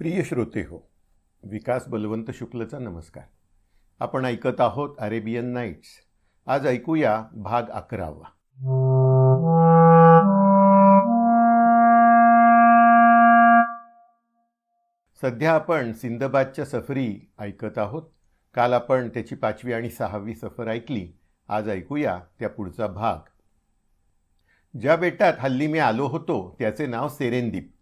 प्रिय श्रोते हो विकास बलवंत शुक्लचा नमस्कार. आपण ऐकत आहोत अरेबियन नाईट्स. आज ऐकूया भाग अकरावा. सध्या आपण सिंदबादच्या सफरी ऐकत आहोत. काल आपण त्याची पाचवी आणि सहावी सफर ऐकली. आज ऐकूया त्या पुढचा भाग. ज्या बेटात हल्ली मी आलो होतो त्याचे नाव सेरेनदीप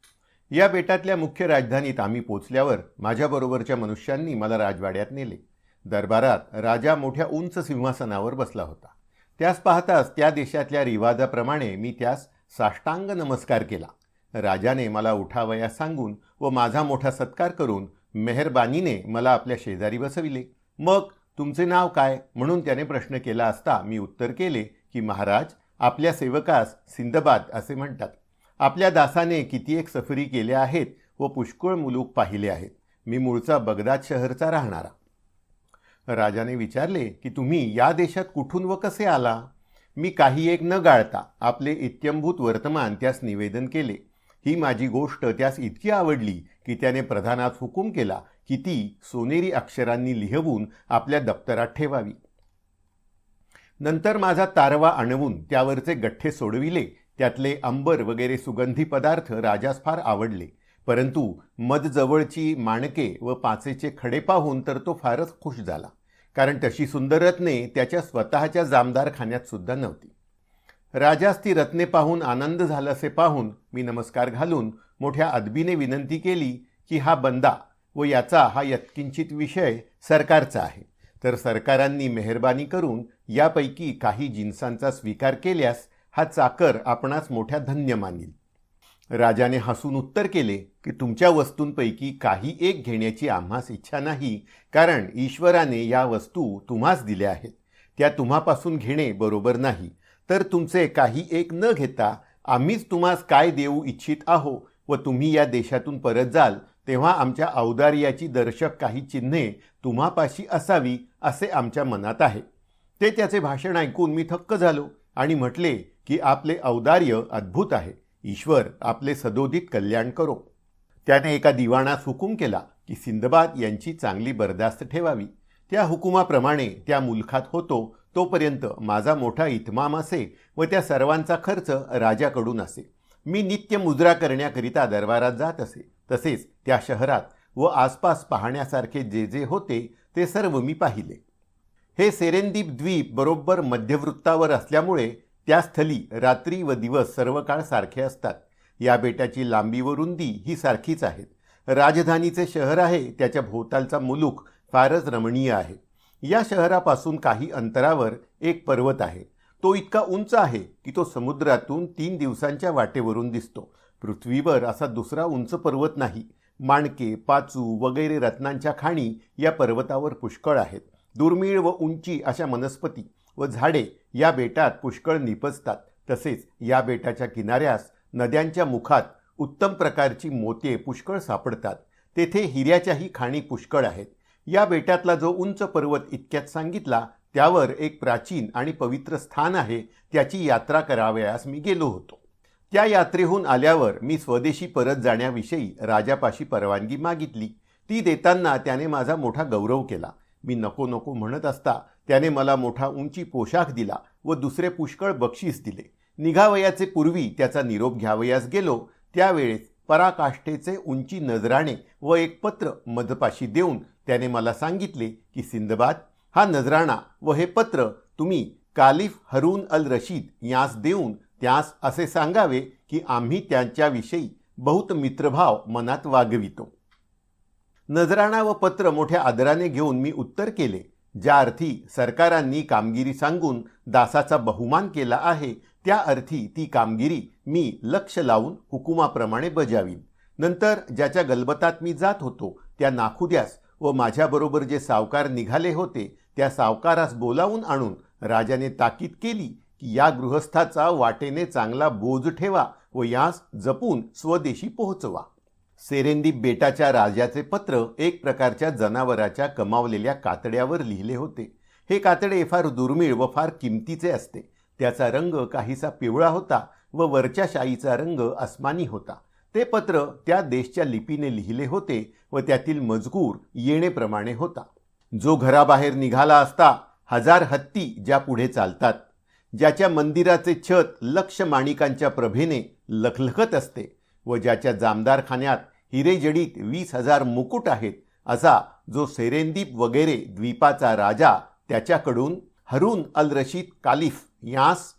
या बेटातल्या मुख्य राजधानीत आम्ही पोचल्यावर माझ्याबरोबरच्या मनुष्यांनी मला राजवाड्यात नेले. दरबारात राजा मोठ्या उंच सिंहासनावर बसला होता. त्यास पाहताच त्या देशातल्या रिवाजाप्रमाणे मी त्यास साष्टांग नमस्कार केला. राजाने मला उठावया सांगून व माझा मोठा सत्कार करून मेहरबानीने मला आपल्या शेजारी बसविले. मग तुमचे नाव काय? म्हणून त्याने प्रश्न केला असता मी उत्तर केले की महाराज आपल्या सेवकास सिंदबाद असे म्हणतात. आपल्या दासाने किती एक सफरी केल्या आहेत व पुष्कळ मुलूक पाहिले आहेत. मी मूळचा बगदाद शहरचा राहणारा. राजाने विचारले की तुम्ही या देशात कुठून व कसे आला? मी काही एक न गाळता आपले इत्यंभूत वर्तमान त्यास निवेदन केले. ही माझी गोष्ट त्यास इतकी आवडली की त्याने प्रधानात हुकूम केला की ती सोनेरी अक्षरांनी लिहवून आपल्या दप्तरात ठेवावी. नंतर माझा तारवा आणवून त्यावरचे गठ्ठे सोडविले त्यातले अंबर वगैरे सुगंधी पदार्थ राजास फार आवडले. परंतु मधजवळची माणके व पाचेचे खडे पाहून तर तो फारच खुश झाला. कारण तशी सुंदर रत्ने त्याच्या स्वतःच्या जामदार खाण्यात सुद्धा नव्हती. राजास ती रत्ने पाहून आनंद झालासे पाहून मी नमस्कार घालून मोठ्या अदबीने विनंती केली की हा बंदा व याचा हा यत्किंचित विषय सरकारचा आहे. तर सरकारांनी मेहरबानी करून यापैकी काही जिन्सांचा स्वीकार केल्यास हा चाकर आपणास मोठ्या धन्य मानील. राजाने हसून उत्तर केले की तुमच्या वस्तूंपैकी काही एक घेण्याची आम्हास इच्छा नाही कारण ईश्वराने या वस्तू तुम्हास दिल्या आहेत. त्या तुम्हापासून घेणे बरोबर नाही. तर तुमचे काही एक न घेता आम्हीच तुम्हास काय देऊ इच्छित आहो व तुम्ही या देशातून परत जाल तेव्हा आमच्या औदार्याची दर्शक काही चिन्हे तुम्हापाशी असावी असे आमच्या मनात आहे. ते त्याचे भाषण ऐकून मी थक्क झालो आणि म्हटले की आपले औदार्य अद्भुत आहे. ईश्वर आपले सदोदित कल्याण करो. त्याने एका दिवाणास हुकूम केला की सिंदबाद यांची चांगली बरदास्त ठेवावी. त्या हुकुमाप्रमाणे त्या मुलखात होतो तोपर्यंत माझा मोठा इतमाम असे व त्या सर्वांचा खर्च राजाकडून असे. मी नित्य मुद्रा करण्याकरिता दरबारात जात असे. तसेच त्या शहरात व आसपास पाहण्यासारखे जे जे होते ते सर्व मी पाहिले. हे सेरेनदीप द्वीप बरोबर मध्यवृत्तावर असल्यामुळे त्या स्थली रात्री व दिवस सर्व काळ सारखे असतात. या बेटाची लांबी व रुंदी ही सारखीच आहेत राजधानीचे शहर आहे त्याच्या भोवतालचा मुलूक फारच रमणीय आहे. या शहरापासून काही अंतरावर एक पर्वत आहे. तो इतका उंच आहे की तो समुद्रातून तीन दिवसांच्या वाटेवरून दिसतो. पृथ्वीवर असा दुसरा उंच पर्वत नाही. माणके पाचू वगैरे रत्नांच्या खाणी या पर्वतावर पुष्कळ आहेत. दुर्मिळ व उंची अशा वनस्पती व झाडे या बेटात पुष्कळ निपजतात. तसेच या बेटाच्या किनाऱ्यास नद्यांच्या मुखात उत्तम प्रकारची मोते पुष्कळ सापडतात. तेथे हिऱ्याच्याही खाणी पुष्कळ आहेत. या बेटातला जो उंच पर्वत इतक्यात सांगितला त्यावर एक प्राचीन आणि पवित्र स्थान आहे त्याची यात्रा करावयास मी गेलो होतो. त्या यात्रेहून आल्यावर मी स्वदेशी परत जाण्याविषयी राजापाशी परवानगी मागितली. ती देताना त्याने माझा मोठा गौरव केला. मी नको नको म्हणत असता त्याने मला मोठा उंची पोशाख दिला व दुसरे पुष्कळ बक्षीस दिले. निघावयाचे पूर्वी त्याचा निरोप घ्यावयास गेलो. त्यावेळेस पराकाष्ठेचे उंची नजराणे व एक पत्र मधपाशी देऊन त्याने मला सांगितले की सिंदबाद हा नजराणा व हे पत्र तुम्ही कालिफ हरून अल रशीद यास देऊन त्यास असे सांगावे की आम्ही त्यांच्याविषयी बहुत मित्रभाव मनात वागवितो. नजराणा व पत्र मोठ्या आदराने घेऊन मी उत्तर केले. ज्या अर्थी सरकारांनी कामगिरी सांगून दासाचा बहुमान केला आहे त्या अर्थी ती कामगिरी मी लक्ष लावून हुकुमाप्रमाणे बजावीन. नंतर ज्याच्या गलबतात मी जात होतो त्या नाखुद्यास व माझ्याबरोबर जे सावकार निघाले होते त्या सावकारास बोलावून आणून राजाने ताकीद केली की या गृहस्थाचा वाटेने चांगला बोज ठेवा व यास जपून स्वदेशी पोहोचवा. सेरेंदीप बेटाच्या राजाचे पत्र एक प्रकारच्या जनावराच्या कमावलेल्या कातड्यावर लिहिले होते. हे कातडे फार दुर्मिळ व फार किमतीचे असते. त्याचा रंग काहीसा पिवळा होता व वरच्या शाईचा रंग अस्मानी होता. ते पत्र त्या देशच्या लिपीने लिहिले होते व त्यातील मजकूर येणेप्रमाणे होता. जो घराबाहेर निघाला असता हजार हत्ती ज्या पुढे चालतात. ज्याच्या मंदिराचे छत लक्ष माणिकांच्या प्रभेने लखलखत असते व ज्याच्या जामदारखान्यात हिरेजडीत वीस हजार मुकुट आहेत असा जो सेरेंदीप वगैरे द्वीपाचा राजा त्याच्याकडून हरून अल रशीद कालिफ यास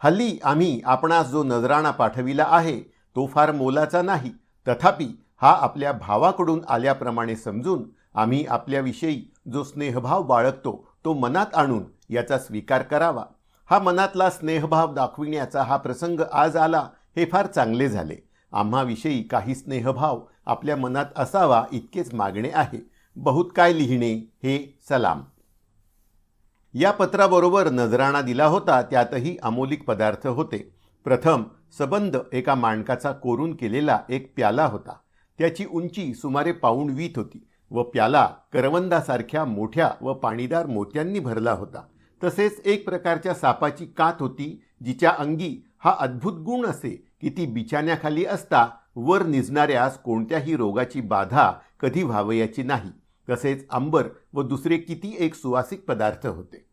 हल्ली आम्ही आपणास जो नजराणा पाठविला आहे तो फार मोलाचा नाही तथापि हा आपल्या भावाकडून आल्याप्रमाणे समजून आम्ही आपल्याविषयी जो स्नेहभाव बाळगतो तो मनात आणून याचा स्वीकार करावा. हा मनातला स्नेहभाव दाखविण्याचा हा प्रसंग आज आला हे फार चांगले झाले. आम्हाविषयी काही स्नेहभाव आपल्या मनात असावा इतकेच मागणे आहे. बहुत काय लिहिणे हे सलाम. या पत्राबरोबर नजराणा दिला होता त्यातही अमोलिक पदार्थ होते. प्रथम सबंध एका माणकाचा कोरून केलेला एक प्याला होता. त्याची उंची सुमारे पाऊण वीत होती व प्याला करवंदासारख्या मोठ्या व पाणीदार मोत्यांनी भरला होता. तसेच एक प्रकारच्या सापाची कात होती जिच्या अंगी हा अद्भुत गुण असे की ती बिछाण्याखाली असता वर निजणाऱ्यास कोणत्याही रोगाची बाधा कधी व्हावयाची नाही. तसेच अंबर व दुसरे किती एक सुवासिक पदार्थ होते.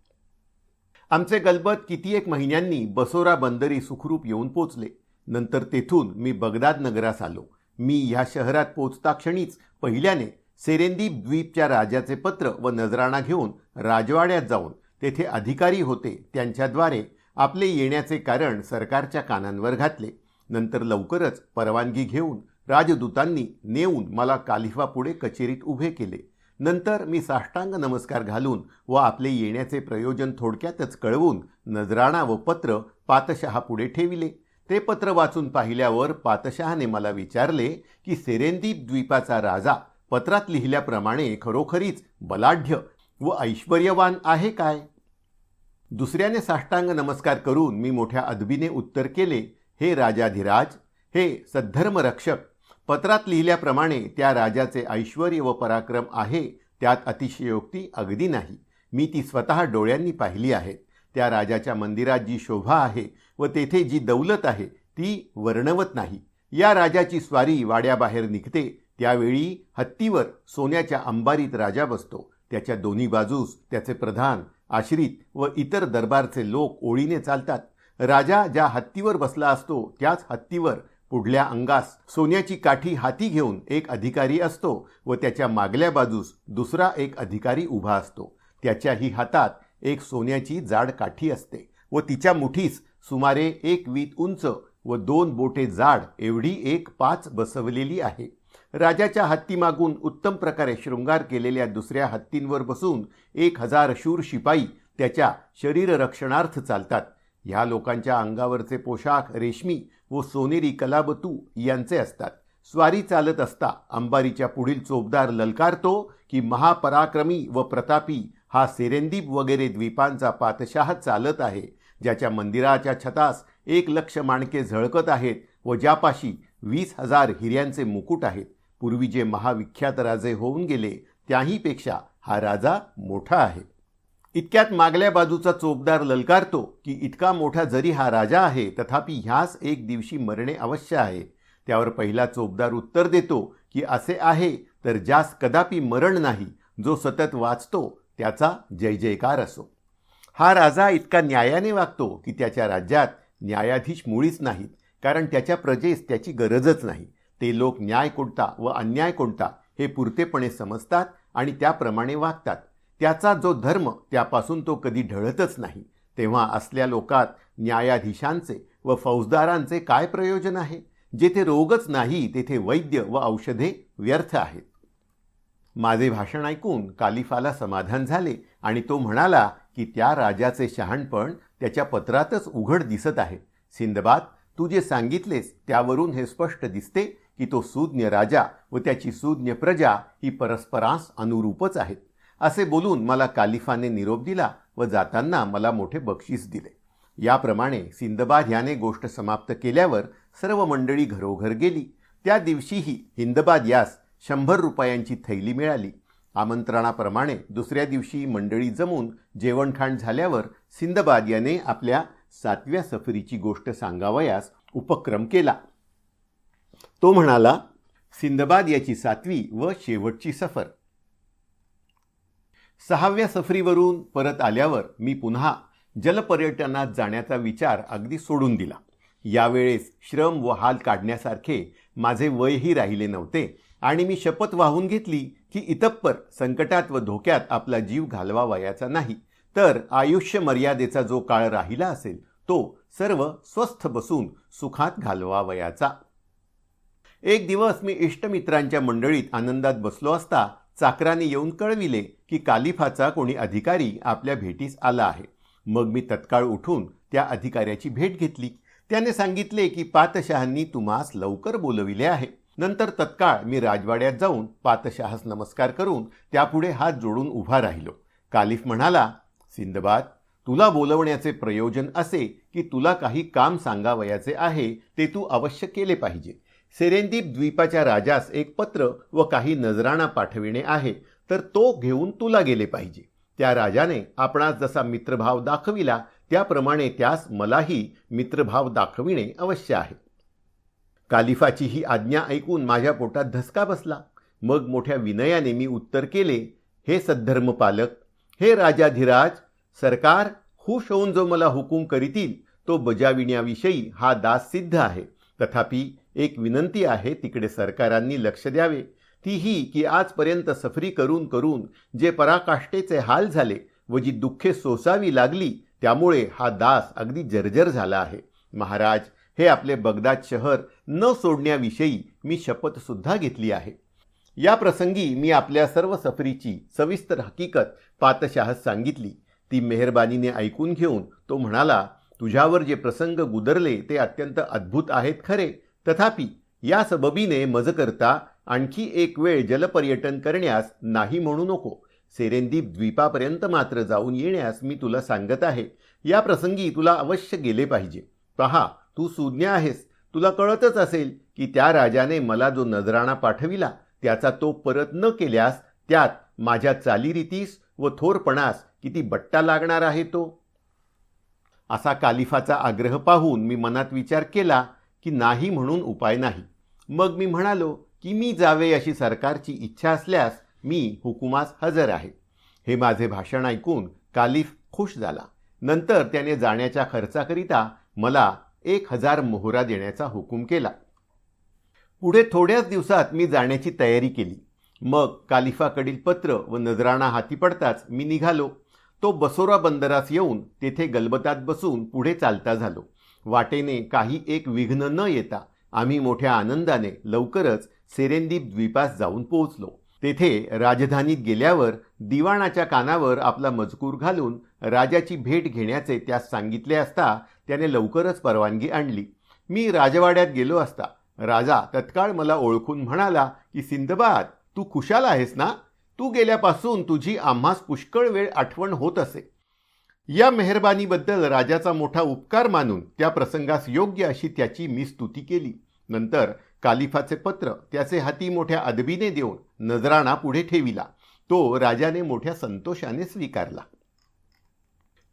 आमचे गलबत किती एक महिन्यांनी बसोरा बंदरी सुखरूप येऊन पोचले. नंतर तेथून मी बगदाद नगरास आलो. मी ह्या शहरात पोचता क्षणीच पहिल्याने सेरेंदीप द्वीपच्या राजाचे पत्र व नजराणा घेऊन राजवाड्यात जाऊन तेथे अधिकारी होते त्यांच्याद्वारे आपले येण्याचे कारण सरकारच्या कानांवर घातले. नंतर लवकरच परवानगी घेऊन राजदूतांनी नेऊन मला कालिफापुढे कचेरीत उभे केले. नंतर मी साष्टांग नमस्कार घालून व आपले येण्याचे प्रयोजन थोडक्यातच कळवून नजराणा व पत्र पातशहापुढे ठेविले. ते पत्र वाचून पाहिल्यावर पातशहाने मला विचारले की सेरेंदीप द्वीपाचा राजा पत्रात लिहिल्याप्रमाणे खरोखरीच बलाढ्य व ऐश्वर्यवान आहे काय? दुसऱ्याने साष्टांग नमस्कार करून मी मोठ्या अदबीने उत्तर केले हे राजाधिराज हे सद्धर्मरक्षक. पत्रात लिहिल्याप्रमाणे त्या राजाचे ऐश्वर व पराक्रम आहे त्यात अतिशयोक्ती अगदी नाही. मी ती स्वतः डोळ्यांनी पाहिली आहे त्या राजाच्या मंदिरात जी शोभा आहे व तेथे जी दौलत आहे ती वर्णवत नाही. या राजाची स्वारी वाड्याबाहेर निघते त्यावेळी हत्तीवर सोन्याच्या अंबारीत राजा बसतो. त्याच्या दोन्ही बाजूस त्याचे प्रधान आश्रित व इतर दरबारचे लोक ओळीने चालतात. राजा ज्या हत्तीवर बसला असतो त्याच हत्तीवर पुढल्या अंगास सोन्याची काठी हाती घेऊन एक अधिकारी असतो व त्याच्या मागल्या बाजूस दुसरा एक अधिकारी उभा असतो. त्याच्याही हातात एक सोन्याची जाड काठी असते व तिच्या मुठीस सुमारे एक वीत उंच व दोन बोटे जाड एवढी एक पाच बसवलेली आहे. राजाच्या हत्तीमागून उत्तम प्रकारे शृंगार केलेल्या दुसऱ्या हत्तींवर बसून एक हजार शूर शिपाई त्याच्या शरीररक्षणार्थ चालतात. ह्या लोकांच्या अंगावरचे पोशाख रेशमी व सोनेरी कलाबतू यांचे असतात. स्वारी चालत असता अंबारीच्या पुढील चोपदार ललकारतो की महापराक्रमी व प्रतापी हा सेरेंदीप वगैरे द्वीपांचा पातशाह चालत आहे ज्याच्या मंदिराच्या छतास एक लक्ष माणके झळकत आहेत व ज्यापाशी वीस हजार हिऱ्यांचे मुकुट आहेत. पूर्वी जे महाविख्यात राजे होऊन गेले त्याहीपेक्षा हा राजा मोठा आहे. इतक्यात मागल्या बाजूचा चोपदार ललकारतो की इतका मोठा जरी हा राजा आहे तथापि ह्यास एक दिवशी मरणे अवश्य आहे. त्यावर पहिला चोपदार उत्तर देतो की असे आहे तर ज्यास कदापि मरण नाही जो सतत वाचतो त्याचा जय जयकार असो. हा राजा इतका न्यायाने वागतो की त्याच्या राज्यात न्यायाधीश मुळीच नाहीत कारण त्याच्या प्रजेस त्याची गरजच नाही. ते लोक न्याय कोणता व अन्याय कोणता हे पुरतेपणे समजतात आणि त्याप्रमाणे वागतात. त्याचा जो धर्म त्यापासून तो कधी ढळतच नाही तेव्हा असल्या लोकात न्यायाधीशांचे व फौजदारांचे काय प्रयोजन आहे? जेथे रोगच नाही तेथे वैद्य व औषधे व्यर्थ आहेत. माझे भाषण ऐकून कालिफाला समाधान झाले आणि तो म्हणाला की त्या राजाचे शहाणपण त्याच्या पत्रातच उघड दिसत आहे. सिंदबाद तू जे सांगितलेस त्यावरून हे स्पष्ट दिसते की तो सुज्ञ राजा व त्याची सुज्ञ प्रजा ही परस्परांस अनुरूपच आहेत. असे बोलून मला कालिफाने निरोप दिला व जाताना मला मोठे बक्षीस दिले. याप्रमाणे सिंदबाद याने गोष्ट समाप्त केल्यावर सर्व मंडळी घरोघर गेली. त्या दिवशीही हिंदबाद यास शंभर रुपयांची थैली मिळाली. आमंत्रणाप्रमाणे दुसऱ्या दिवशी मंडळी जमून जेवणखाण झाल्यावर सिंदबाद याने आपल्या सातव्या सफरीची गोष्ट सांगावयास उपक्रम केला. तो म्हणाला सिंदबाद याची सातवी व शेवटची सफर. सहाव्या सफरीवरून परत आल्यावर मी पुन्हा जलपर्यटनात जाण्याचा विचार अगदी सोडून दिला. यावेळेस श्रम व हाल काढण्यासारखे माझे वयही राहिले नव्हते आणि मी शपथ वाहून घेतली की इतप्पर संकटात व धोक्यात आपला जीव घालवावयाचा नाही. तर आयुष्य मर्यादेचा जो काळ राहिला असेल तो सर्व स्वस्थ बसून सुखात घालवावयाचा. एक दिवस मी इष्टमित्रांच्या मंडळीत आनंदात बसलो असता चाकराने येऊन कळविले की कालिफाचा कोणी अधिकारी आपल्या भेटीस आला आहे. मग मी तत्काळ उठून त्या अधिकाऱ्याची भेट घेतली. त्याने सांगितले की पातशहांनी तुम्हास लवकर बोलविले आहे. नंतर तत्काळ मी राजवाड्यात जाऊन पातशहास नमस्कार करून त्यापुढे हात जोडून उभा राहिलो. कालिफ म्हणाला सिंदबाद तुला बोलवण्याचे प्रयोजन असे की तुला काही काम सांगावयाचे आहे ते तू अवश्य केले पाहिजे. सेरेंदीप द्वीपाच्या राजास एक पत्र व काही नजराणा पाठविणे आहे तर तो घेऊन तुला गेले पाहिजे. त्या राजाने आपणास जसा मित्रभाव दाखविला त्याप्रमाणे त्यास मलाही मित्रभाव दाखविणे अवश्य आहे. कालिफाची ही आज्ञा ऐकून माझ्या पोटात धसका बसला. मग मोठ्या विनयाने मी उत्तर केले हे सद्धर्म पालक हे राजाधिराज सरकार हुश होऊन जो मला हुकूम करीतील तो बजाविण्याविषयी हा दास सिद्ध आहे. तथापि एक विनंती आहे तिकडे सरकारांनी लक्ष द्यावे. तीही की आजपर्यंत सफरी करून करून जे पराकाष्ठेचे हाल झाले व जी दुःखे सोसावी लागली त्यामुळे हा दास अगदी जर्जर झाला आहे. महाराज हे आपले बगदाद शहर न सोडण्याविषयी मी शपथसुद्धा घेतली आहे. या प्रसंगी मी आपल्या सर्व सफरीची सविस्तर हकीकत पातशाहस सांगितली. ती मेहरबानीने ऐकून घेऊन तो म्हणाला तुझ्यावर जे प्रसंग गुदरले ते अत्यंत अद्भुत आहेत खरे. तथापि या सबबीने मजकरता आणखी एक वेळ जलपर्यटन करण्यास नाही म्हणू नको. सेरेंदीप द्वीपापर्यंत मात्र जाऊन येण्यास मी तुला सांगत आहे. या प्रसंगी तुला अवश्य गेले पाहिजे. पहा तू सुज्ञ आहेस. तुला कळतच असेल की त्या राजाने मला जो नजराणा पाठविला त्याचा तो परत न केल्यास त्यात माझ्या चालीरीतीस व थोरपणास किती बट्टा लागणार आहे तो? असा कालिफाचा आग्रह पाहून मी मनात विचार केला की नाही म्हणून उपाय नाही. मग मी म्हणालो की मी जावे अशी सरकारची इच्छा असल्यास मी हुकुमास हजर आहे. हे माझे भाषण ऐकून कालिफ खुश झाला. नंतर त्याने जाण्याच्या खर्चाकरिता मला एक हजार मोहरा देण्याचा हुकूम केला. पुढे थोड्याच दिवसात मी जाण्याची तयारी केली. मग कालिफाकडील पत्र व नजराणा हाती पडताच मी निघालो. तो बसोरा बंदरास येऊन तेथे गलबतात बसून पुढे चालता झालो. वाटेने काही एक विघ्न न येता आम्ही मोठ्या आनंदाने लवकरच सेरेंदीप द्वीपास जाऊन पोहोचलो. तेथे राजधानीत गेल्यावर दिवाणाच्या कानावर आपला मजकूर घालून राजाची भेट घेण्याचे त्यास सांगितले असता त्याने लवकरच परवानगी आणली. मी राजवाड्यात गेलो असता. राजा तत्काळ मला ओळखून म्हणाला की सिंदबाद तू खुशाल आहेस ना? तू गेल्यापासून तुझी आम्हास पुष्कळ वेळ आठवण होत असे. या मेहरबानीबद्दल राजाचा मोठा उपकार मानून त्या प्रसंगास योग्य अशी त्याची मी स्तुती केली. नंतर कालिफाचे पत्र त्याचे हाती मोठ्या अदबीने देऊन नजराणा पुढे ठेविला. तो राजाने मोठ्या संतोषाने स्वीकारला.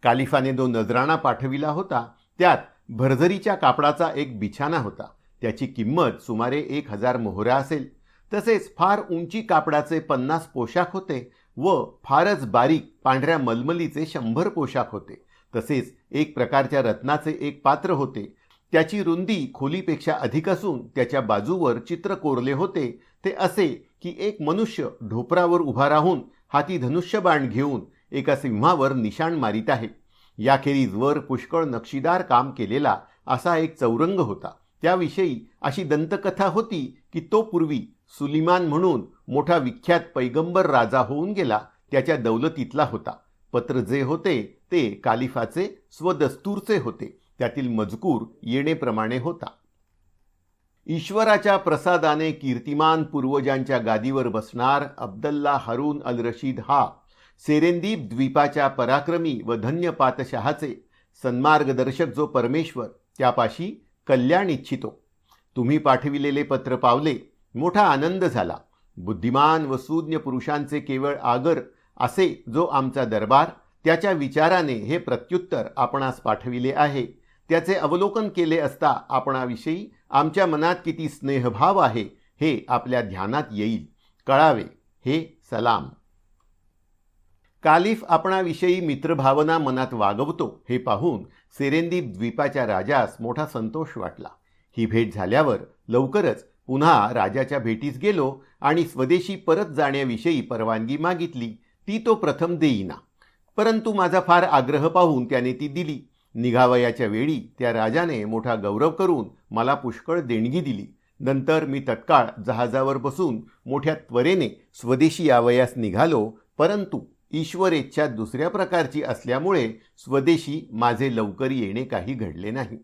कालिफाने जो नजराणा पाठविला होता त्यात भरझरीच्या कापडाचा एक बिछाना होता. त्याची किंमत सुमारे एक हजार मोहरा असेल. तसेच फार उंची कापडाचे पन्नास पोशाख होते. व फारच बारीक पांढऱ्या मलमलीचे शंभर पोशाख होते. तसेच एक प्रकारच्या रत्नाचे एक पात्र होते. त्याची रुंदी खोलीपेक्षा अधिक असून त्याच्या बाजूवर चित्र कोरले होते. ते असे की एक मनुष्य ढोपरावर उभा राहून हाती धनुष्यबाण घेऊन एका सिंहावर निशाण मारित आहे. याखेरीज वर पुष्कळ नक्षीदार काम केलेला असा एक चौरंग होता. त्याविषयी अशी दंतकथा होती की तो पूर्वी सुलिमान म्हणून मोठा विख्यात पैगंबर राजा होऊन गेला त्याच्या दौलतीतला होता. पत्र जे होते ते कालिफाचे स्वदस्तूरचे होते. त्यातील मजकूर येणेप्रमाणे होता. ईश्वराच्या प्रसादाने कीर्तिमान पूर्वजांच्या गादीवर बसणार अब्दल्ला हरून अल रशीद हा सेरेंदीप द्वीपाच्या पराक्रमी व धन्य पातशहाचे सन्मार्गदर्शक जो परमेश्वर त्यापाशी कल्याण इच्छितो. तुम्ही पाठविलेले पत्र पावले मोठा आनंद झाला. बुद्धिमान व सूज्ञ पुरुषांचे केवळ आगर असे जो आमचा दरबार त्याच्या विचाराने हे प्रत्युत्तर आपणास पाठविले आहे. त्याचे अवलोकन केले असता आपणाविषयी आमच्या मनात किती स्नेहभाव आहे हे आपल्या ध्यानात येईल. कळावे. हे सलाम. कालिफ आपणाविषयी मित्रभावना मनात वागवतो हे पाहून सेरेंदीप द्वीपाच्या राजास मोठा संतोष वाटला. ही भेट झाल्यावर लवकरच पुन्हा राजाच्या भेटीस गेलो आणि स्वदेशी परत जाण्याविषयी परवानगी मागितली. ती तो प्रथम देईना. परंतु माझा फार आग्रह पाहून त्याने ती दिली. निघावयाच्या वेळी त्या राजाने मोठा गौरव करून मला पुष्कळ देणगी दिली. नंतर मी तत्काळ जहाजावर बसून मोठ्या त्वरेने स्वदेशी यावयास निघालो. परंतु ईश्वरेच्छा दुसऱ्या प्रकारची असल्यामुळे स्वदेशी माझे लवकर येणे काही घडले नाही.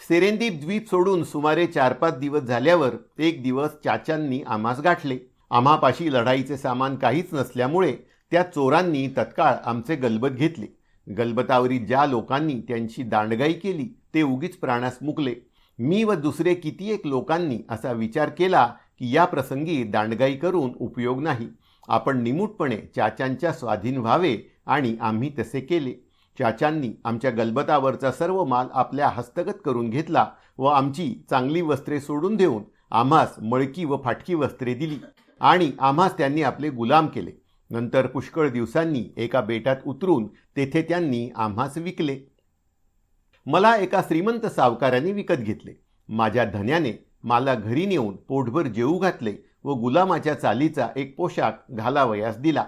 सेरेंदीप द्वीप सोडून सुमारे चार पाच दिवस झाल्यावर एक दिवस चाचांनी आम्हास गाठले. आम्हापाशी लढाईचे सामान काहीच नसल्यामुळे त्या चोरांनी तत्काळ आमचे गलबत घेतले. गलबतावरी ज्या लोकांनी त्यांची दांडगाई केली ते उगीच प्राणास मुकले. मी व दुसरे किती एक लोकांनी असा विचार केला की या प्रसंगी दांडगाई करून उपयोग नाही. आपण निमूटपणे चाचांच्या स्वाधीन व्हावे आणि आम्ही तसे केले. चाचांनी आमच्या गलबतावरचा सर्व माल आपल्या हस्तगत करून घेतला व आमची चांगली वस्त्रे सोडून देऊन आम्हास मळकी व फाटकी वस्त्रे दिली आणि आम्हास त्यांनी आपले गुलाम केले. नंतर पुष्कळ दिवसांनी एका बेटात उतरून तेथे त्यांनी आम्हास विकले. मला एका श्रीमंत सावकाराने विकत घेतले. माझ्या धन्याने मला घरी नेऊन पोटभर जेऊ घातले व गुलामाच्या चालीचा एक पोशाख घालावयास दिला.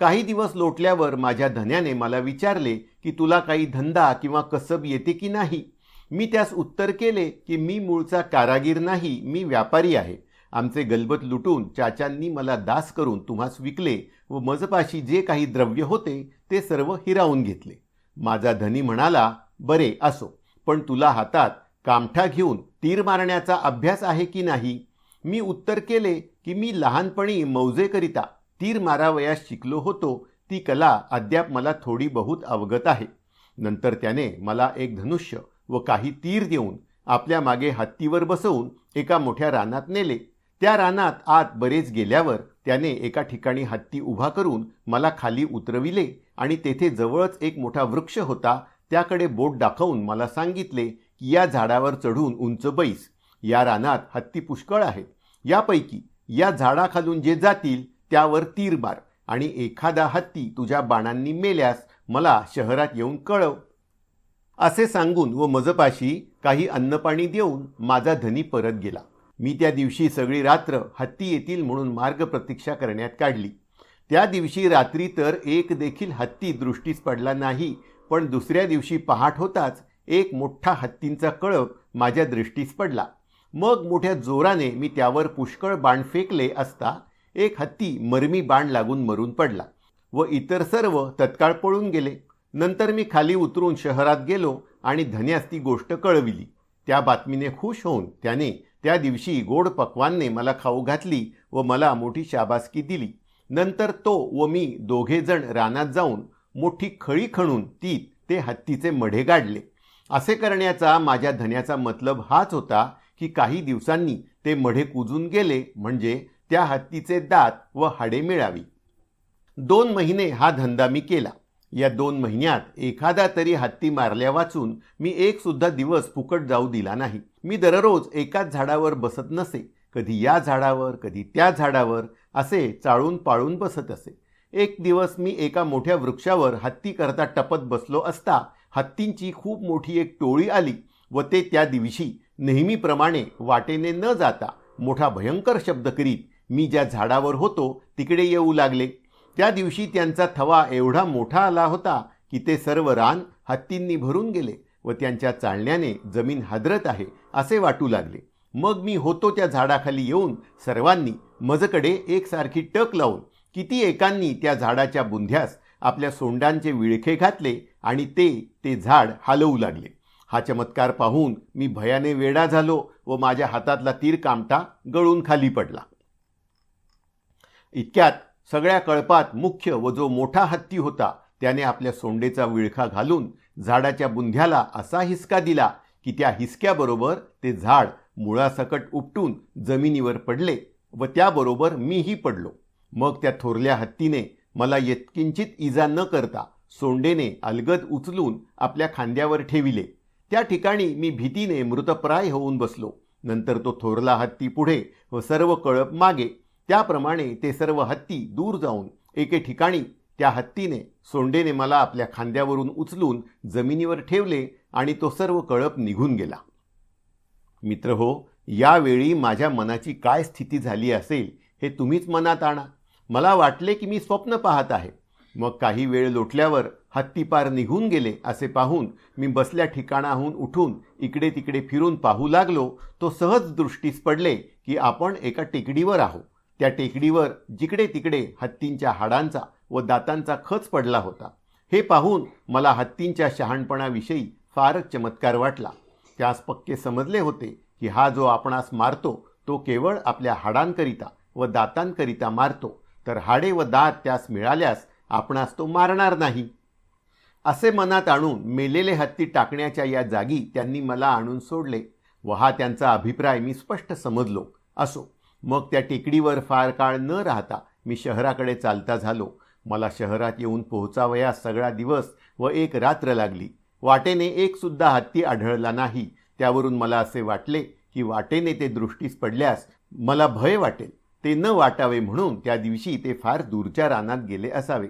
काही दिवस लोटल्यावर माझ्या धन्याने मला विचारले की तुला काही धंदा किंवा कसब येते की नाही? मी त्यास उत्तर केले की मी मूळचा कारागीर नाही मी व्यापारी आहे. आमचे गलबत लुटून चाचांनी मला दास करून तुम्हास विकले व मजपाशी जे काही द्रव्य होते ते सर्व हिरावून घेतले. माझा धनी म्हणाला बरे असो. पण तुला हातात कामठा घेऊन तीर मारण्याचा अभ्यास आहे की नाही मी उत्तर केले की मी लहानपणी मौजेकरिता तीर मारावयास शिकलो होतो. ती कला अद्याप मला थोडी बहुत अवगत आहे. नंतर त्याने मला एक धनुष्य व काही तीर देऊन आपल्या मागे हत्तीवर बसवून एका मोठ्या रानात नेले. त्या रानात आत बरेच गेल्यावर त्याने एका ठिकाणी हत्ती उभा करून मला खाली उतरविले आणि तेथे जवळच एक मोठा वृक्ष होता. त्याकडे बोट दाखवून मला सांगितले की या झाडावर चढून उंच बैस. या रानात हत्ती पुष्कळ आहेत. यापैकी या झाडाखालून जे जातील त्यावर तीर मार आणि एखादा हत्ती तुझ्या बाणांनी मेल्यास मला शहरात येऊन कळव. असे सांगून व मजपाशी काही अन्नपाणी देऊन माझा धनी परत गेला. मी त्या दिवशी सगळी रात्र हत्ती येतील म्हणून मार्ग प्रतीक्षा करण्यात काढली. त्या दिवशी रात्री तर एक देखील हत्ती दृष्टीस पडला नाही पण दुसऱ्या दिवशी पहाट होताच एक मोठा हत्तींचा कळप माझ्या दृष्टीस पडला. मग मोठ्या जोराने मी त्यावर पुष्कळ बाण फेकले असता एक हत्ती मरमी बाण लागून मरून पडला व इतर सर्व तत्काळ पळून गेले. नंतर मी खाली उतरून शहरात गेलो आणि धन्यास ती गोष्ट कळविली. त्या बातमीने खुश होऊन त्याने त्या दिवशी गोड पक्वानने मला खाऊ घातली व मला मोठी शाबासकी दिली. नंतर तो व मी दोघेजण रानात जाऊन मोठी खळी खणून ती ते हत्तीचे मढे गाडले. असे करण्याचा माझ्या धन्याचा मतलब हाच होता की काही दिवसांनी ते मढे कुजून गेले. म्हणजे त्या हत्तीचे दात व हाडे मिळावी. दोन महिने हा धंदा मी केला. या दोन महिन्यात एखादा तरी हत्ती मारल्या वाचून मी एक सुद्धा दिवस फुकट जाऊ दिला नाही. मी दररोज एकाच झाडावर बसत नसे. कधी या झाडावर कधी त्या झाडावर असे चाळून पाळून बसत असे. एक दिवस मी एका मोठ्या वृक्षावर हत्ती करता टपत बसलो असता हत्तींची खूप मोठी एक टोळी आली व ते त्या दिवशी नेहमीप्रमाणे वाटेने न जाता मोठा भयंकर शब्द करीत मी ज्या झाडावर होतो तिकडे येऊ लागले. त्या दिवशी त्यांचा थवा एवढा मोठा आला होता की ते सर्व रान हत्तींनी भरून गेले व त्यांच्या चालण्याने जमीन हादरत आहे असे वाटू लागले. मग मी होतो त्या झाडाखाली येऊन सर्वांनी मजकडे एकसारखी टक लावून किती एकांनी त्या झाडाच्या बुंध्यास आपल्या सोंडांचे विळखे घातले आणि ते ते झाड हालवू लागले. हा चमत्कार पाहून मी भयाने वेडा झालो व माझ्या हातातला तीर कामटा गळून खाली पडला. इतक्यात सगळ्या कळपात मुख्य व जो मोठा हत्ती होता त्याने आपल्या सोंडेचा विळखा घालून झाडाच्या बुंध्याला असा हिसका दिला की त्या हिसक्याबरोबर ते झाड मुळासकट उपटून जमिनीवर पडले व त्याबरोबर मीही पडलो. मग त्या थोरल्या हत्तीने मला यत्किंचित इजा न करता सोंडेने अलगद उचलून आपल्या खांद्यावर ठेविले. त्या ठिकाणी मी भीतीने मृतप्राय होऊन बसलो. नंतर तो थोरला हत्ती पुढे व सर्व कळप मागे त्याप्रमाणे ते सर्व हत्ती दूर जाऊन एके ठिकाणी त्या हत्तीने सोंडेने मला आपल्या खांद्यावरून उचलून जमिनीवर ठेवले आणि तो सर्व कळप निघून गेला. मित्र हो यावेळी माझ्या मनाची काय स्थिती झाली असेल हे तुम्हीच मनात आणा. मला वाटले की मी स्वप्न पाहत आहे. मग काही वेळ लोटल्यावर हत्ती पार निघून गेले असे पाहून मी बसल्या ठिकाणाहून उठून इकडे तिकडे फिरून पाहू लागलो. तो सहज दृष्टीस पडले की आपण एका टेकडीवर आहोत. त्या टेकडीवर जिकडे तिकडे हत्तींच्या हाडांचा व दातांचा खच पडला होता. हे पाहून मला हत्तींच्या शहाणपणाविषयी फारच चमत्कार वाटला. त्यास पक्के समजले होते की हा जो आपणास मारतो तो केवळ आपल्या हाडांकरिता व दातांकरिता मारतो तर हाडे व दात त्यास मिळाल्यास आपणास तो मारणार नाही. असे मनात आणून मेलेले हत्ती टाकण्याच्या या जागी त्यांनी मला आणून सोडले व हा त्यांचा अभिप्राय मी स्पष्ट समजलो असो. मग त्या टेकडीवर फार काळ न राहता मी शहराकडे चालता झालो. मला शहरात येऊन पोहोचावयास सगळा दिवस व एक रात्र लागली. वाटेने एक सुद्धा हत्ती आढळला नाही. त्यावरून मला असे वाटले की वाटेने ते दृष्टीस पडल्यास मला भय वाटेल. ते न वाटावे म्हणून त्या दिवशी ते फार दूरच्या रानात गेले असावे.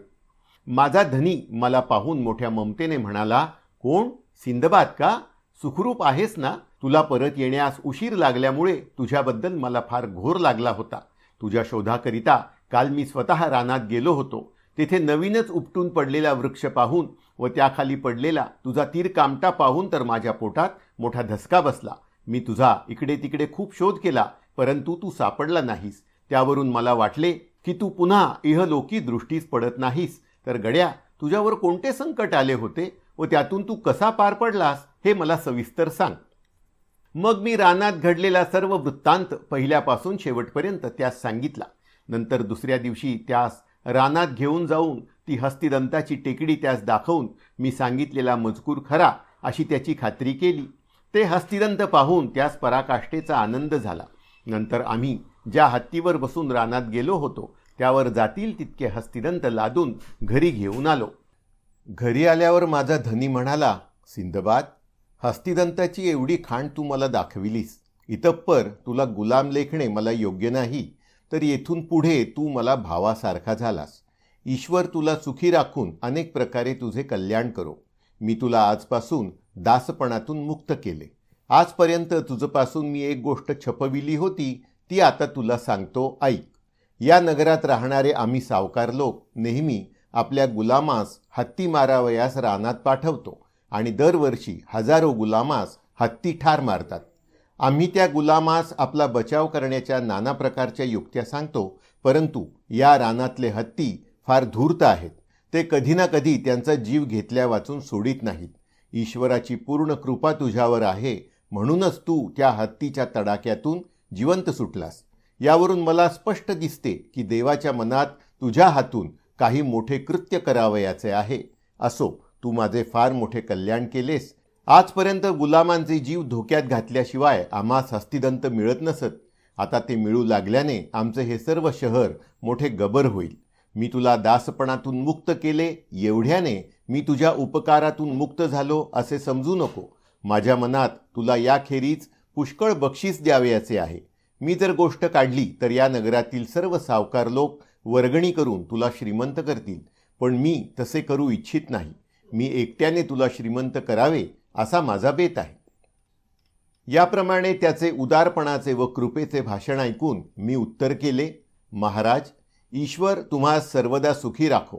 माझा धनी मला पाहून मोठ्या ममतेने म्हणाला कोण? सिंदबाद का? सुखरूप आहेस ना? तुला परत येण्यास उशीर लागल्यामुळे तुझ्याबद्दल मला फार घोर लागला होता. तुझ्या शोधाकरिता काल मी स्वतः रानात गेलो होतो. तेथे नवीनच उपटून पडलेला वृक्ष पाहून व त्याखाली पडलेला तुझा तीर कामटा पाहून तर माझ्या पोटात मोठा धसका बसला. मी तुझा इकडे तिकडे खूप शोध केला परंतु तू सापडला नाहीस. त्यावरून मला वाटले की तू पुन्हा इहलोकी दृष्टीस पडत नाहीस. तर गड्या तुझ्यावर कोणते संकट आले होते व त्यातून तू कसा पार पडलास हे मला सविस्तर सांग. मग मी रानात घडलेला सर्व वृत्तांत पहिल्यापासून शेवटपर्यंत त्यास सांगितला. नंतर दुसऱ्या दिवशी त्यास रानात घेऊन जाऊन ती हस्तिदंताची टेकडी त्यास दाखवून मी सांगितलेला मजकूर खरा अशी त्याची खात्री केली. ते हस्तिदंत पाहून त्यास पराकाष्ठेचा आनंद झाला. नंतर आम्ही ज्या हत्तीवर बसून रानात गेलो होतो त्यावर जातील तितके हस्तिदंत लादून घरी घेऊन आलो. घरी आल्यावर माझा धनी म्हणाला सिंदबाद हस्तिदंताची एवढी खाण तू मला दाखविलीस. इतप्पर तुला गुलाम लेखणे मला योग्य नाही तर येथून पुढे तू मला भावासारखा झालास. ईश्वर तुला सुखी राखून अनेक प्रकारे तुझे कल्याण करो. मी तुला आजपासून दासपणातून मुक्त केले. आजपर्यंत तुझपासून मी एक गोष्ट छपविली होती ती आता तुला सांगतो ऐक. या नगरात राहणारे आम्ही सावकार लोक नेहमी आपल्या गुलामास हत्ती मारावयास रानात पाठवतो. आणि दरवर्षी हजारो गुलामास हत्ती ठार मारतात. आम्ही त्या गुलामास आपला बचाव करण्याच्या नाना प्रकारच्या युक्त्या सांगतो परंतु या रानातले हत्ती फार धूर्त आहेत. ते कधी ना कधी त्यांचा जीव घेतल्या वाचून सोडित नाहीत. ईश्वराची पूर्ण कृपा तुझ्यावर आहे म्हणूनच तू त्या हत्तीच्या तडाक्यातून जिवंत सुटलास. यावरून मला स्पष्ट दिसते की देवाच्या मनात तुझ्या हातून काही मोठे कृत्य करावयाचे आहे असो तू माझे फार मोठे कल्याण केलेस. आजपर्यंत गुलामांचे जीव धोक्यात घातल्याशिवाय आम्हास हस्तिदंत मिळत नसत. आता ते मिळू लागल्याने आमचे हे सर्व शहर मोठे गबर होईल. मी तुला दासपणातून मुक्त केले एवढ्याने मी तुझ्या उपकारातून मुक्त झालो असे समजू नको. माझ्या मनात तुला याखेरीज पुष्कळ बक्षीस द्यावयाचे आहे. मी जर गोष्ट काढली तर या नगरातील सर्व सावकार लोक वर्गणी करून तुला श्रीमंत करतील. पण मी तसे करू इच्छित नाही. मी एकट्याने तुला श्रीमंत करावे असा माझा बेत आहे. याप्रमाणे त्याचे उदारपणाचे व कृपेचे भाषण ऐकून मी उत्तर केले महाराज ईश्वर तुम्हा सर्वदा सुखी राखो.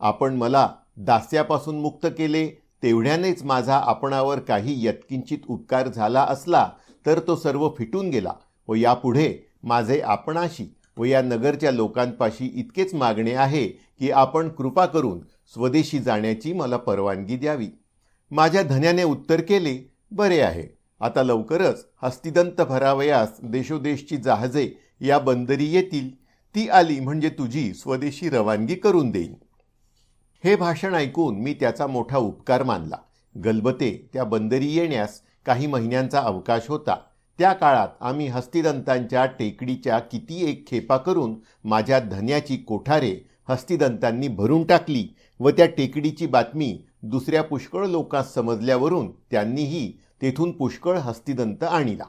आपण मला दास्यापासून मुक्त केले तेवढ्यानेच माझा आपणावर काही यत्किंचित उपकार झाला असला तर तो सर्व फिटून गेला व यापुढे माझे आपणाशी व या नगरच्या लोकांपाशी इतकेच मागणे आहे की आपण कृपा करून स्वदेशी जाण्याची मला परवानगी द्यावी. माझ्या धन्याने उत्तर केले बरे आहे. आता लवकरच हस्तिदंत भरावयास देशोदेशची जहाजे या बंदरी येतील. ती आली म्हणजे तुझी स्वदेशी रवानगी करून देईन. हे भाषण ऐकून मी त्याचा मोठा उपकार मानला. गलबते त्या बंदरी येण्यास काही महिन्यांचा अवकाश होता. त्या काळात आम्ही हस्तिदंतांच्या टेकडीच्या किती एक खेपा करून माझ्या धन्याची कोठारे हस्तिदंतांनी भरून टाकली व त्या टेकडीची बातमी दुसऱ्या पुष्कळ लोकांस समजल्यावरून त्यांनीही तेथून पुष्कळ हस्तिदंत आणला.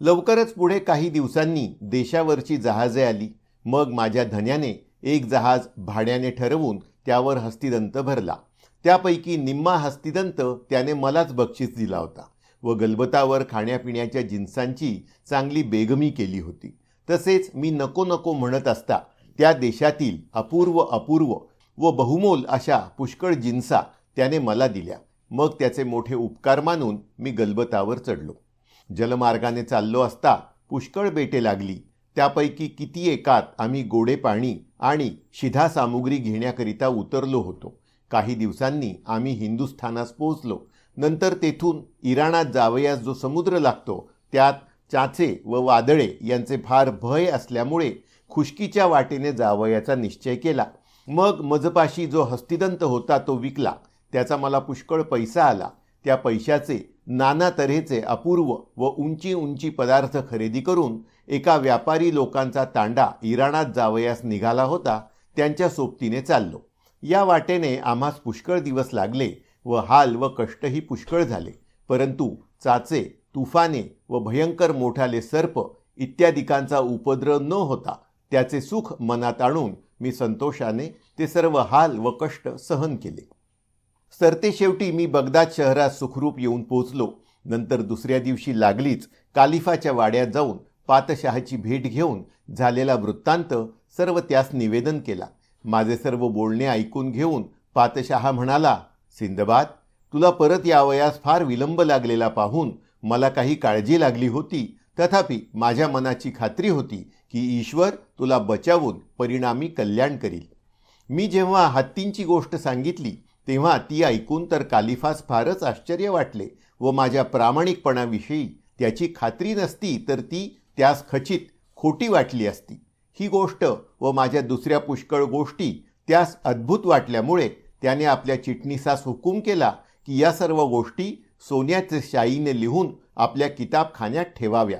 लवकरच पुढे काही दिवसांनी देशावरची जहाजे आली. मग माझ्या धन्याने एक जहाज भाड्याने ठरवून त्यावर हस्तिदंत भरला. त्यापैकी निम्मा हस्तिदंत त्याने मलाच बक्षीस दिला होता व गलबतावर खाण्यापिण्याच्या जिन्सांची चांगली बेगमी केली होती. तसेच मी नको नको म्हणत असता त्या देशातील अपूर्व अपूर्व व बहुमोल अशा पुष्कळ जिन्सा त्याने मला दिल्या. मग त्याचे मोठे उपकार मानून मी गलबतावर चढलो. जलमार्गाने चाललो असता पुष्कळ बेटे लागली. त्यापैकी किती एकात आम्ही गोडे पाणी आणि शिधा सामुग्री घेण्याकरिता उतरलो होतो. काही दिवसांनी आम्ही हिंदुस्थानास पोहोचलो. नंतर तेथून इराणात जावयास जो समुद्र लागतो त्यात चाचे व वादळे यांचे फार भय असल्यामुळे खुशकीच्या वाटेने जावयाचा निश्चय केला. मग मजपाशी जो हस्तिदंत होता तो विकला. त्याचा मला पुष्कळ पैसा आला. त्या पैशाचे नाना तऱ्हेचे अपूर्व व उंची उंची पदार्थ खरेदी करून एका व्यापारी लोकांचा तांडा इराणात जावयास निघाला होता. त्यांच्या सोबतीने चाललो. या वाटेने आम्हास पुष्कळ दिवस लागले व हाल व कष्टही पुष्कळ झाले. परंतु चाचे तुफाने व भयंकर मोठाले सर्प इत्यादिकांचा उपद्रव न होता त्याचे सुख मनात आणून मी संतोषाने ते सर्व हाल व कष्ट सहन केले. सरते शेवटी मी बगदाद शहरात सुखरूप येऊन पोचलो नंतर दुसऱ्या दिवशी लागलीच कालिफाच्या वाड्यात जाऊन पातशहाची भेट घेऊन झालेला वृत्तांत सर्व त्यास निवेदन केला. माझे सर्व बोलणे ऐकून घेऊन पातशहा म्हणाला सिंदबाद तुला परत यावयास फार विलंब लागलेला पाहून मला काही काळजी लागली होती. तथापि माझ्या मनाची खात्री होती की ईश्वर तुला बचावून परिणामी कल्याण करील. मी जेव्हा हत्तींची गोष्ट सांगितली तेव्हा ती ऐकून तर कालिफास फारच आश्चर्य वाटले व माझ्या प्रामाणिकपणाविषयी त्याची खात्री नसती तर ती त्यास खचित खोटी वाटली असती. ही गोष्ट व माझ्या दुसऱ्या पुष्कळ गोष्टी त्यास अद्भुत वाटल्यामुळे त्याने आपल्या चिटणीसास हुकूम केला की या सर्व गोष्टी सोन्याचे शाईने लिहून आपल्या किताबखान्यात ठेवाव्या.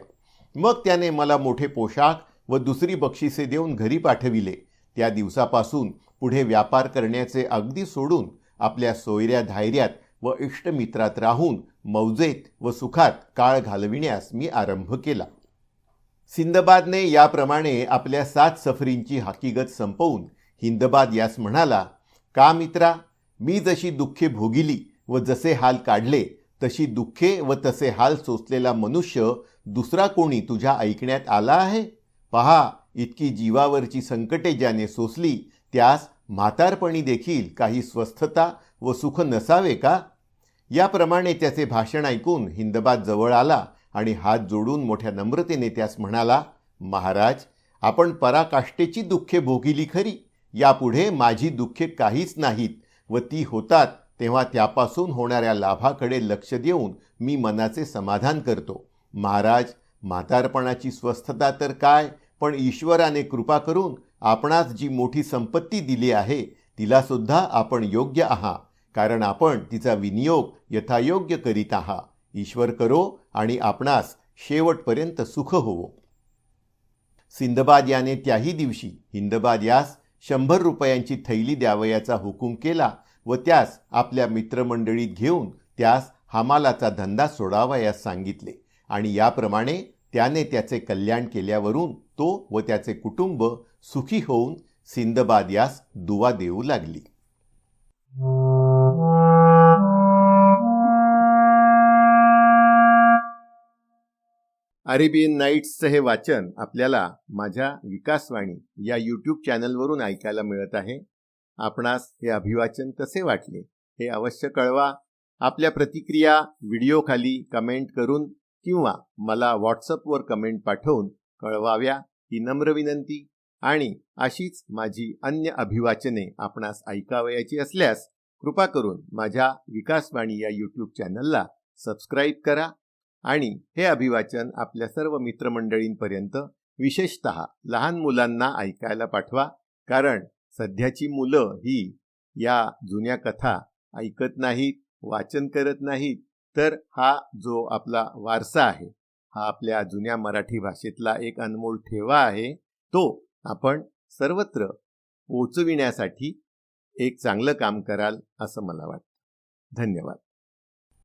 मग त्याने मला मोठे पोशाख व दुसरी बक्षिसे देऊन घरी पाठविले. त्या दिवसापासून पुढे व्यापार करण्याचे अगदी सोडून आपल्या सोयऱ्या धायऱ्यात व इष्टमित्रात राहून मौजेत व सुखात काळ घालविण्यास मी आरंभ केला. सिंदबादने याप्रमाणे आपल्या सात सफरींची हकीकत संपवून हिंदबाद यास म्हणाला का मित्रा मी जशी दुःखे भोगिली व जसे हाल काढले तशी दुःखे व तसे हाल सोसलेला मनुष्य दुसरा कोणी तुझ्या ऐकण्यात आला आहे? पहा इतकी जीवावरची संकटे ज्याने सोसली त्यास म्हातारपणी देखील काही स्वस्थता व सुख नसावे का? याप्रमाणे त्याचे भाषण ऐकून हिंदबाद जवळ आला आणि हात जोडून मोठ्या नम्रतेने त्यास म्हणाला महाराज आपण पराकाष्ठेची दुःखे भोगिली खरी. यापुढे माझी दुःखे काहीच नाहीत व ती होतात तेव्हा त्यापासून होणाऱ्या लाभाकडे लक्ष देऊन मी मनाचे समाधान करतो. महाराज म्हातारपणाची स्वस्थता तर काय? पण ईश्वराने कृपा करून आपणास जी मोठी संपत्ती दिली आहे तिलासुद्धा आपण योग्य आहात कारण आपण तिचा विनियोग यथायोग्य करीत आहात. ईश्वर करो आणि आपणास शेवटपर्यंत सुख होवो. सिंदबाद याने त्याही दिवशी हिंदबाद यास शंभर रुपयांची थैली द्यावयाचा हुकूम केला व त्यास आपल्या मित्रमंडळीत घेऊन त्यास हमालाचा धंदा सोडावयास सांगितले. आणि याप्रमाणे त्याने त्याचे कल्याण केल्यावरून तो व त्याचे कुटुंब सुखी होऊन सिंदबाद यास दुवा देऊ लागली. अरेबियन नाईट्सचं हे वाचन आपल्याला माझ्या विकासवाणी या यूट्यूब चॅनलवरून ऐकायला मिळत आहे. आपणास हे अभिवाचन कसे वाटले हे अवश्य कळवा. आपल्या प्रतिक्रिया व्हिडिओखाली कमेंट करून किंवा मला व्हॉट्सअपवर कमेंट पाठवून कळवाव्या. ही नम्र विनंती आणि अशीच माझी अन्य अभिवाचने आपणास ऐकावयाची असल्यास कृपा करून माझ्या विकासवाणी या यूट्यूब चॅनलला सबस्क्राईब करा आणि हे अभिवाचन आपल्या सर्व मित्रमंडळींपर्यंत विशेषत लहान मुलांना ऐकायला पाठवा कारण सध्याची मुलं ही या जुन्या कथा ऐकत नाहीत वाचन करत नाहीत तर हा जो आपला वारसा आहे हा आपल्या जुन्या मराठी भाषेतला एक अनमोल ठेवा आहे. तो आपण सर्वत्र पोचविण्यासाठी एक चांगलं काम कराल असं मला वाटतं. धन्यवाद.